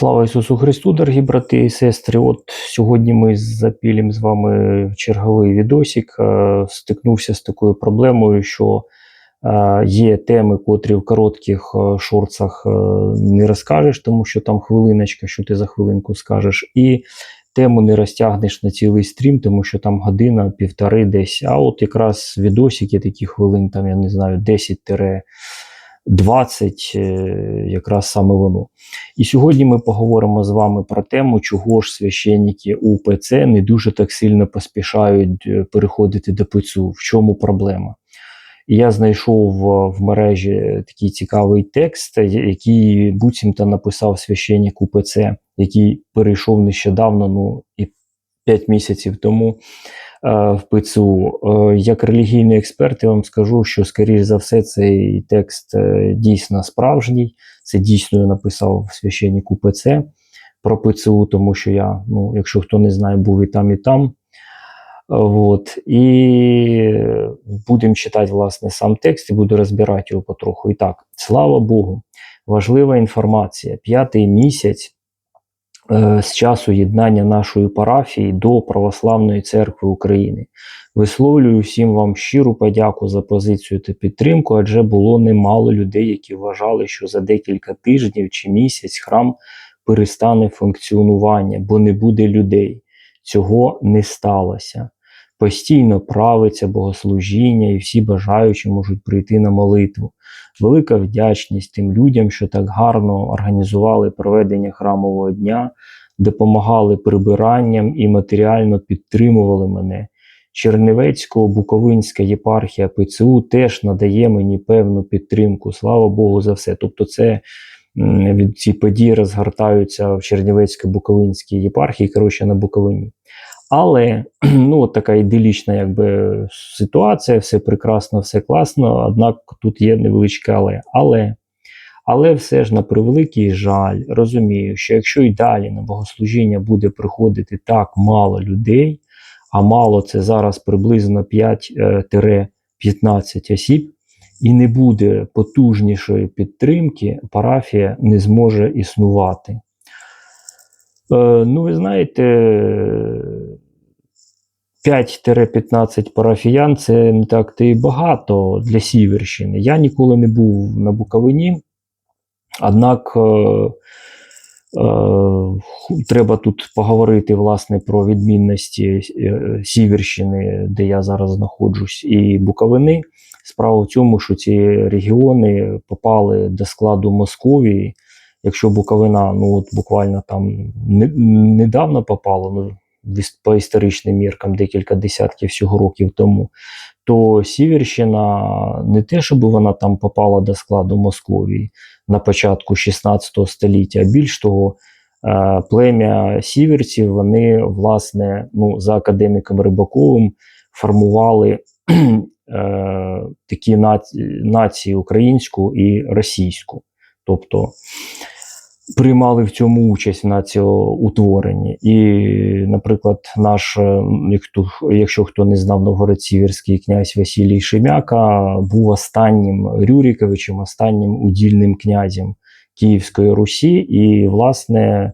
Слава Ісусу Христу, дорогі брати і сестри. От сьогодні ми запілім з вами черговий відосик. Е, Стикнувся з такою проблемою, що е, є теми, котрі в коротких е, шорцах не розкажеш, тому що там хвилиночка, що ти за хвилинку скажеш, і тему не розтягнеш на цілий стрім, тому що там година, півтори десь. А от якраз відосики такі хвилин, там я не знаю, 10 20, е, якраз саме воно. І сьогодні ми поговоримо з вами про тему, чого ж священники УПЦ не дуже так сильно поспішають е, переходити до ПЦУ. В чому проблема? Я знайшов в, в мережі такий цікавий текст, який буцімто написав священник УПЦ, який перейшов нещодавно, ну і 5 місяців тому е, в ПЦУ. Е, як релігійний експерт, я вам скажу, що, скоріш за все, цей текст е, дійсно справжній. Це дійсно я написав священник УПЦ про ПЦУ, тому що я, ну, якщо хто не знає, був і там, і там. От. І будемо читати власне сам текст і буду розбирати його потроху. І так, слава Богу, важлива інформація. П'ятий місяць е, з часу єднання нашої парафії до Православної церкви України. Висловлюю всім вам щиру подяку за позицію та підтримку, адже було немало людей, які вважали, що за декілька тижнів чи місяць храм перестане функціонування, бо не буде людей. Цього не сталося. Постійно правиться богослужіння, і всі бажаючі можуть прийти на молитву. Велика вдячність тим людям, що так гарно організували проведення храмового дня, допомагали прибиранням і матеріально підтримували мене. Чернівецько-Буковинська єпархія ПЦУ теж надає мені певну підтримку. Слава Богу, за все. Тобто, це від ці події розгортаються в Чернівецько-Буковинській єпархії, коротше, на Буковині. Але ну, така іделічна якби, ситуація, все прекрасно, все класно, однак тут є невеличке але. Але але все ж на превеликий жаль, розумію, що якщо й далі на богослужіння буде приходити так мало людей, а мало це зараз приблизно 5-15 осіб, і не буде потужнішої підтримки, парафія не зможе існувати. Е, ну, ви знаєте, 5-15 парафіян це не так то і багато для Сіверщини. Я ніколи не був на Буковині, однак е, е, треба тут поговорити власне про відмінності Сіверщини, де я зараз знаходжусь, і Буковини. Справа в цьому, що ці регіони попали до складу Московії. Якщо Буковина, ну от буквально там не, недавно попала, ну по історичним міркам декілька десятків всього років тому, то Сіверщина не те, щоб вона там попала до складу Московії на початку 16 століття, а більш того, е, плем'я сіверців, вони, власне, ну, за академіком Рибаковим формували е, такі нації українську і російську. Тобто приймали в цьому участь на цьому утворенні. І, наприклад, наш, е, якщо хто не знав Новгород-Сіверський князь Василій Шемяка, був останнім Рюріковичем, останнім удільним князем Київської Русі, і, власне,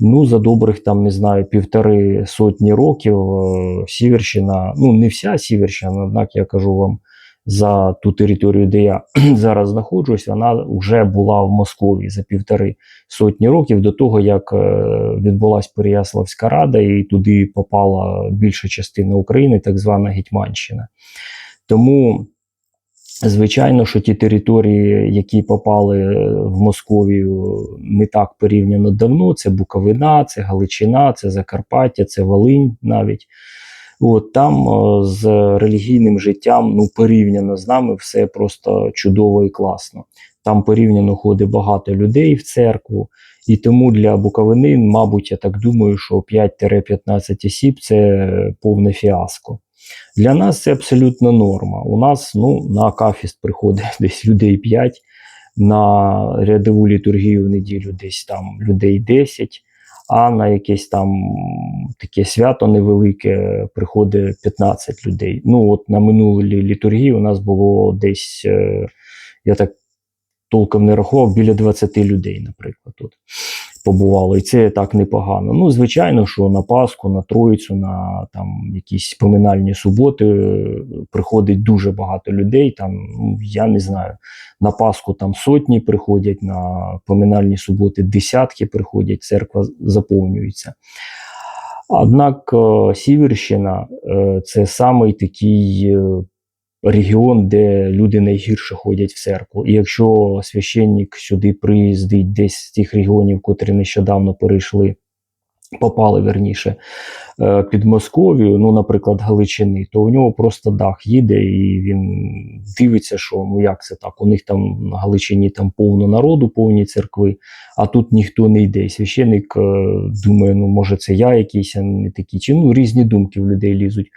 ну, за добрих там, не знаю, півтори сотні років е, Сіверщина, ну не вся Сіверщина, однак я кажу вам за ту територію, де я зараз знаходжусь, вона вже була в Москві за півтори сотні років до того, як е, відбулася Переяславська рада, і туди попала більша частина України, так звана Гетьманщина. Тому. Звичайно, що ті території, які попали в Московію, не так порівняно давно. Це Буковина, це Галичина, це Закарпаття, це Волинь навіть. От Там з релігійним життям ну, порівняно з нами все просто чудово і класно. Там порівняно ходить багато людей в церкву, і тому для Буковини, мабуть, я так думаю, що 5-15 осіб це повне фіаско. Для нас це абсолютно норма. У нас ну, на Акафіст приходить десь людей 5, на рядову літургію в неділю десь там людей 10 а на якесь там таке свято невелике приходить 15 людей. Ну, от на минулій літургії у нас було десь, е, я так толком не рахував, біля 20 людей, наприклад. Тут. Побувало, і це так непогано. Ну, звичайно, що на Пасху, на Троїцю, на там якісь поминальні суботи приходить дуже багато людей. Там, ну, я не знаю, на Пасху там сотні приходять, на поминальні суботи десятки приходять, церква заповнюється. Однак е, Сіверщина е, це самий такий е, регіон, де люди найгірше ходять в церкву. І якщо священник сюди приїздить десь з тих регіонів, котрі нещодавно перейшли, попали верніше е, під Московію, ну, наприклад, Галичини, то у нього просто дах їде, і він дивиться, що ну як це так? У них там на Галичині там повно народу, повні церкви, а тут ніхто не йде. І священник е, думає, ну може це я якийсь, а не такий. Чи ну різні думки в людей лізуть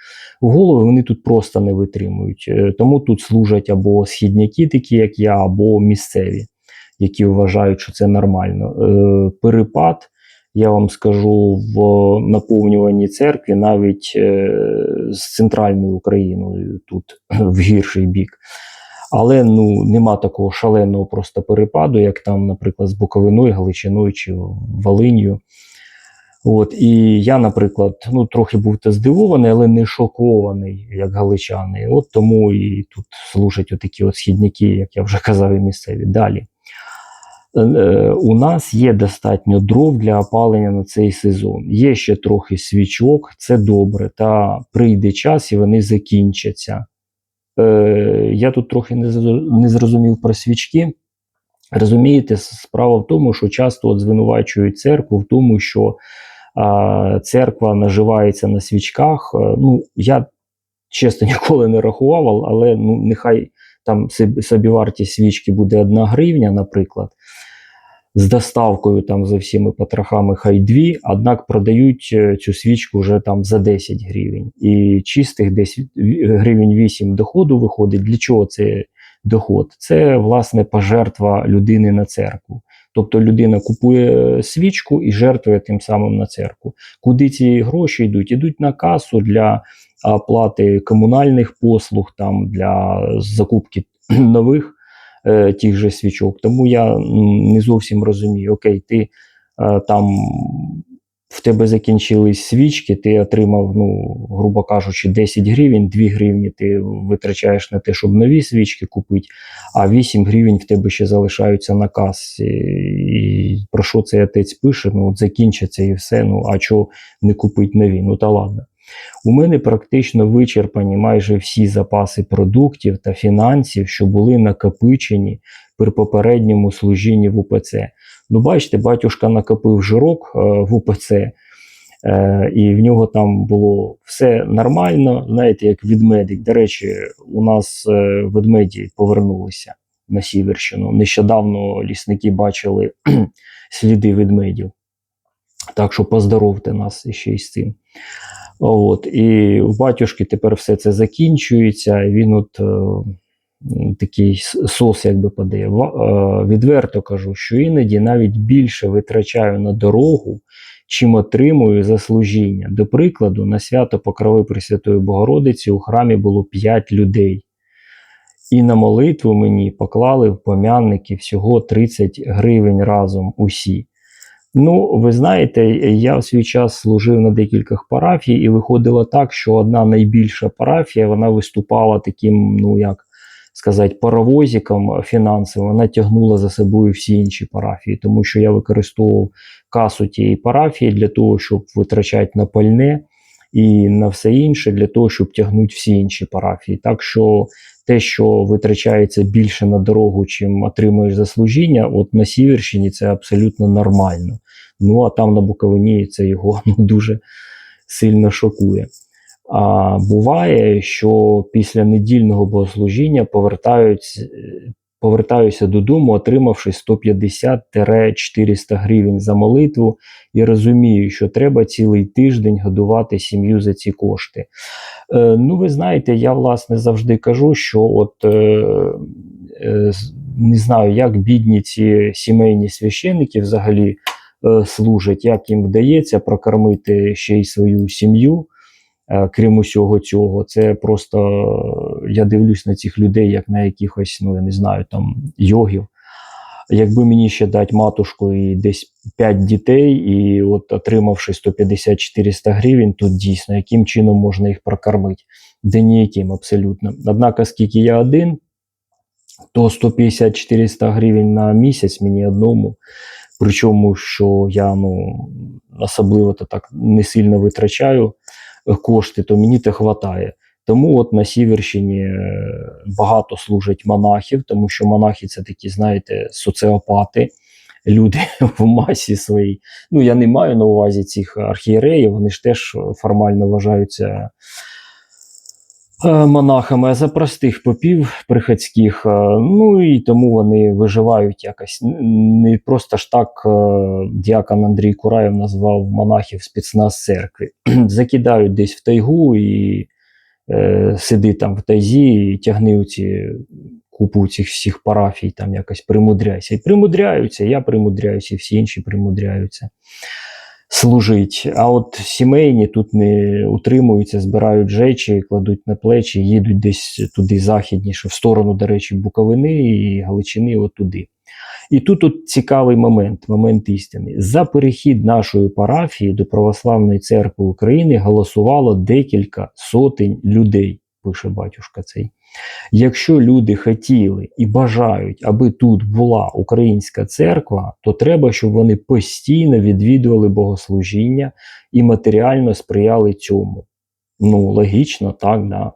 в голови, вони тут просто не витримують. Е, Тому тут служать або східняки, такі як я, або місцеві, які вважають, що це нормально. Е, Перепад, я вам скажу, в наповнюванні церкві навіть е, з центральною Україною тут в гірший бік. Але ну нема такого шаленого просто перепаду, як там, наприклад, з Буковиною, Галичиною чи Волинью. От, і я, наприклад, ну трохи був та здивований, але не шокований, як галичани. От тому і тут служать отакі от східняки, як я вже казав, і місцеві. Далі. Е, У нас є достатньо дров для опалення на цей сезон. Є ще трохи свічок, це добре. Та прийде час і вони закінчаться. Е, Я тут трохи не зрозумів про свічки. Розумієте, справа в тому, що часто от звинувачують церкву в тому, що а, церква наживається на свічках. Е, Ну, я чесно ніколи не рахував, але ну, нехай там собі- собівартість свічки буде 1 гривня, наприклад. З доставкою там за всіми потрохами хай дві, однак продають е, цю свічку вже там за 10 гривень. І чистих десь гривень 8 доходу виходить. Для чого це доход? Це власне пожертва людини на церкву. Тобто людина купує свічку і жертвує тим самим на церкву. Куди ці гроші йдуть? Ідуть на касу для оплати комунальних послуг, там для закупки нових е, тих же свічок. Тому я не зовсім розумію. Окей, ти е, там в тебе закінчились свічки, ти отримав, ну, грубо кажучи, 10 гривень, 2 гривні ти витрачаєш на те, щоб нові свічки купити, а 8 гривень в тебе ще залишаються на касі. І про що цей отець пише? Ну, от закінчиться і все. Ну, а чого не купить нові? Ну та ладно. У мене практично вичерпані майже всі запаси продуктів та фінансів, що були накопичені при попередньому служінні в УПЦ. Ну, бачите, батюшка накопив жирок е, в УПЦ, е, і в нього там було все нормально, знаєте, як ведмедик. До речі, у нас е, ведмеді повернулися на Сіверщину. Нещодавно лісники бачили сліди ведмедів. Так що поздоровте нас ще й з цим. От, і у батюшки тепер все це закінчується, він от е, такий сос якби подає. Е, відверто кажу, що іноді навіть більше витрачаю на дорогу, чим отримую за служіння. До прикладу, на свято Покрови Пресвятої Богородиці у храмі було 5 людей. І на молитву мені поклали в пом'янники всього 30 гривень разом усі. Ну, ви знаєте, я в свій час служив на декількох парафій, і виходило так, що одна найбільша парафія вона виступала таким, ну як сказати, паровозиком фінансовим. Вона тягнула за собою всі інші парафії, тому що я використовував касу тієї парафії для того, щоб витрачати на пальне і на все інше, для того, щоб тягнути всі інші парафії. Так що те, що витрачається більше на дорогу, чим отримуєш за служіння, от на Сіверщині це абсолютно нормально. Ну а там на Буковині це його ну, дуже сильно шокує. А буває, що після недільного богослужіння повертаються, повертаюся додому, отримавши 150-400 гривень за молитву, і розумію, що треба цілий тиждень годувати сім'ю за ці кошти. Е, ну, ви знаєте, я власне завжди кажу, що от е, е, не знаю, як бідні ці сімейні священники взагалі е, служать, як їм вдається прокормити ще й свою сім'ю. Е, Крім усього цього, це просто я дивлюсь на цих людей, як на якихось, ну я не знаю, там йогів. Якби мені ще дати матушку і десь 5 дітей, і от отримавши 150-400 гривень, тут дійсно яким чином можна їх прокормити? Де ніяким абсолютно. Однак, оскільки я один, то 150-400 гривень на місяць мені одному. Причому, що я ну, особливо то так не сильно витрачаю кошти, то мені те хватає. Тому от на Сіверщині е, багато служать монахів, тому що монахи це такі, знаєте, соціопати, люди в масі своїй. Ну, я не маю на увазі цих архієреїв, вони ж теж формально вважаються е, монахами, а за простих попів приходських. е, Ну і тому вони виживають якось. Не просто ж так діакон Андрій Кураєв назвав монахів спецназ церкви. Закидають десь в тайгу і е, сиди там в тайзі і тягни ці купу цих всіх парафій, там якось примудряйся. І примудряються, я примудряюся, і всі інші примудряються служить. А от сімейні тут не утримуються, збирають жечі, кладуть на плечі, їдуть десь туди західніше, в сторону, до речі, Буковини і Галичини, от. І тут от цікавий момент, момент істини. За перехід нашої парафії до Православної церкви України голосувало декілька сотень людей, пише батюшка цей. Якщо люди хотіли і бажають, аби тут була українська церква, то треба, щоб вони постійно відвідували богослужіння і матеріально сприяли цьому. Ну, логічно, так, да.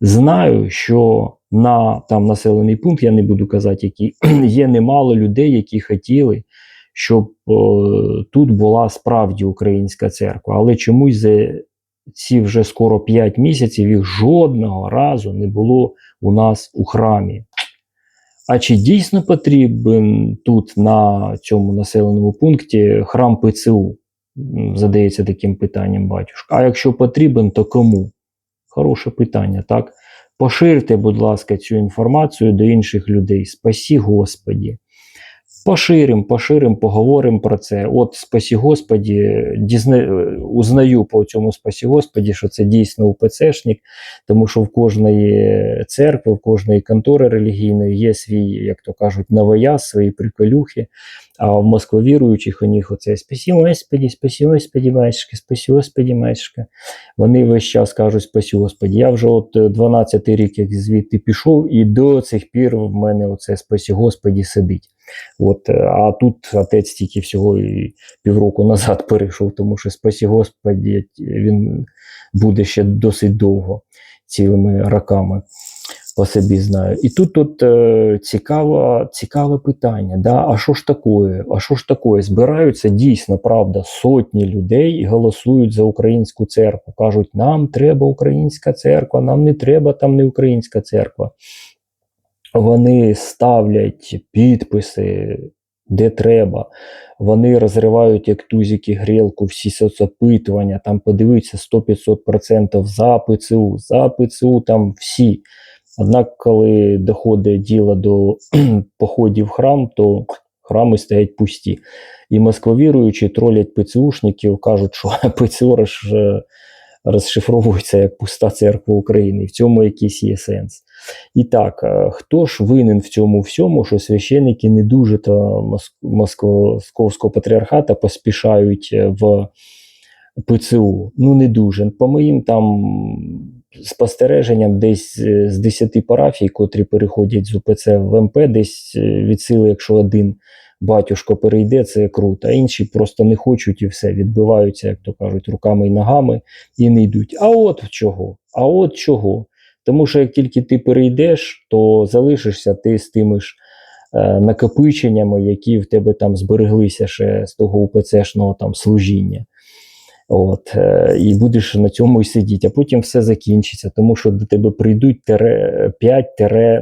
Знаю, що на там населений пункт, я не буду казати, який є немало людей, які хотіли, щоб е, тут була справді українська церква. Але чомусь за ці вже скоро 5 місяців їх жодного разу не було у нас у храмі. А чи дійсно потрібен тут на цьому населеному пункті храм ПЦУ? Задається таким питанням батюшка. А якщо потрібен, то кому? Хороше питання, так? Поширте, будь ласка, цю інформацію до інших людей. Спасі Господі. Поширим, поширим, поговоримо про це. От спасі Господі, дізна... узнаю по цьому спасі Господі, що це дійсно УПЦшник, тому що в кожної церкви, в кожної контори релігійної є свій, як то кажуть, новояз, свої приколюхи. А в москвовіруючих у них оце спасі Господі, спасі Господі, батюшка, спасі Господі, батюшка. Вони весь час кажуть спасі Господі. Я вже от 12 рік, як звідти пішов, і до цих пір в мене оце спасі Господі сидить. От, е, а тут отець тільки всього і півроку назад перейшов, тому що спасі Господі, він буде ще досить довго, цілими роками. По собі знаю. І тут тут е, цікаве, цікаве питання. Да? А що ж таке? А що ж таке? Збираються дійсно, правда, сотні людей і голосують за українську церкву. Кажуть, нам треба українська церква, нам не треба там не українська церква. Вони ставлять підписи, де треба. Вони розривають як тузики грілку, всі соцопитування, там подивіться 100-500% за ПЦУ, за ПЦУ там всі. Однак, коли доходить діло до походів в храм, то храми стоять пусті. І москвовіруючі тролять ПЦУшників, кажуть, що ПЦУ роз, розшифровується як пуста церква України. І в цьому якийсь є сенс. І так, е, хто ж винен в цьому всьому, що священники не дуже то московського патріархата поспішають е, в ПЦУ? Ну, не дуже. По моїм там спостереженням, десь е, з 10 парафій, котрі переходять з УПЦ в МП, десь від сили, якщо один батюшко перейде, це круто. А інші просто не хочуть і все, відбиваються, як то кажуть, руками і ногами і не йдуть. А от чого? А от чого? Тому що як тільки ти перейдеш, то залишишся ти з тими ж е, накопиченнями, які в тебе там збереглися ще з того УПЦшного там служіння. От, е, І будеш на цьому і сидіти, а потім все закінчиться, тому що до тебе прийдуть 5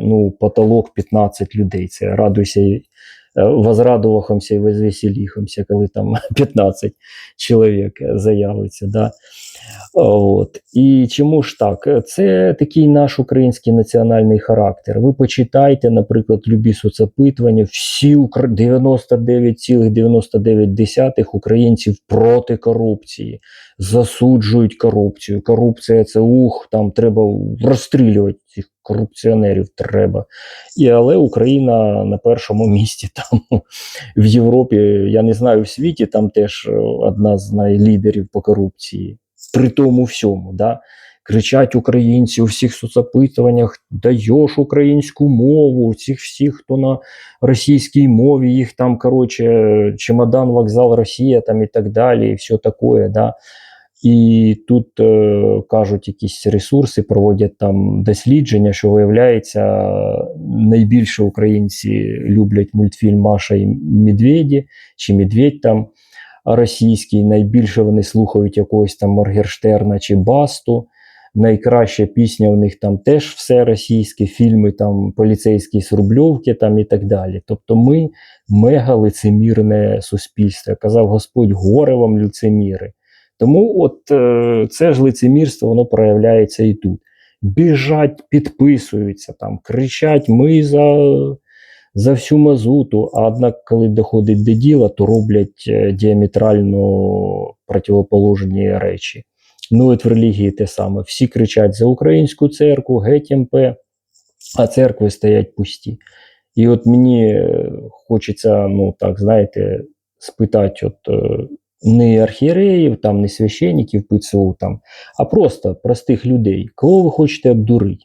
ну, потолок 15 людей. Це радуйся возрадувахомся і возвеселіхомся, коли там 15 чоловік заявиться. Да? От. І чому ж так? Це такий наш український національний характер. Ви почитайте, наприклад, любі соцопитування, всі 99,99 українців проти корупції, засуджують корупцію. Корупція це ух, там треба розстрілювати цих корупціонерів треба. І але Україна на першому місці там в Європі, я не знаю, в світі там теж е, одна з найлідерів по корупції. При тому всьому, да. Кричать українці у всіх соцопитуваннях, даєш українську мову, цих всіх, хто на російській мові, їх там, коротше, чемодан, вокзал, Росія там і так далі, і все таке. Да. І тут е, кажуть, якісь ресурси проводять там дослідження, що виявляється, найбільше українці люблять мультфільм Маша і Медведі чи Медведь там російський. Найбільше вони слухають якогось там Моргерштерна чи Басту. Найкраща пісня у них там теж все російське, фільми там поліцейські з Рубльовки там і так далі. Тобто ми мега лицемірне суспільство. Казав Господь, горе вам лицеміри. Тому от е, це ж лицемірство, воно проявляється і тут. Біжать, підписуються, там, кричать, ми за, за всю мазуту. А однак, коли доходить до діла, то роблять е, діаметрально противоположні речі. Ну, от в релігії те саме. Всі кричать за українську церкву, геть МП, а церкви стоять пусті. І от мені е, хочеться, ну так, знаєте, спитати, от не архієреїв, там, не священників ПЦУ, там, а просто простих людей. Кого ви хочете обдурити?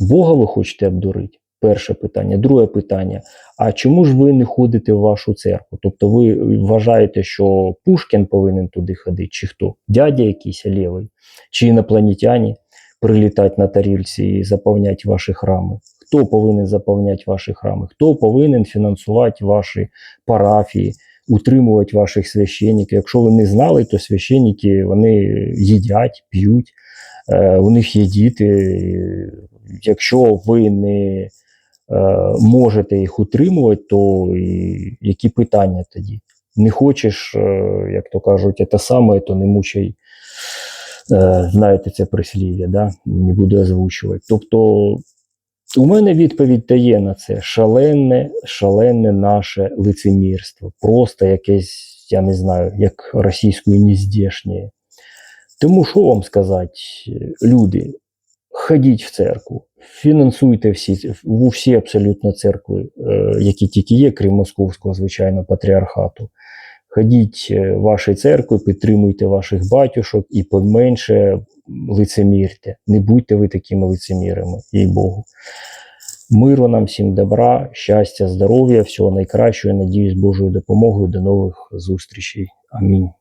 Бога ви хочете обдурити? Перше питання. Друге питання: а чому ж ви не ходите в вашу церкву? Тобто ви вважаєте, що Пушкін повинен туди ходити, чи хто? Дядя якийсь лівий, чи інопланетяні прилітати на тарільці і заповняти ваші храми? Хто повинен заповняти ваші храми? Хто повинен фінансувати ваші парафії? Утримувати ваших священників. Якщо ви не знали, то священники вони їдять, п'ють, е, у них є діти. Якщо ви не е, можете їх утримувати, то і які питання тоді? Не хочеш, е, як то кажуть, те саме, то не мучай. Знаєте це прислів'я, да? не буду озвучувати. Тобто у мене відповідь дає на це шалене, шалене наше лицемірство. Просто якесь, я не знаю, як російською нездешнє. Тому що вам сказати, люди, ходіть в церкву, фінансуйте всі, в всі абсолютно церкви, е, які тільки є, крім московського, звичайно, патріархату. Ходіть в ваші церкви, підтримуйте ваших батюшок і поменше лицемірте. Не будьте ви такими лицемірами, їй Богу. Миру нам всім добра, щастя, здоров'я, всього найкращого. Надіюсь, Божою допомогою. До нових зустрічей. Амінь.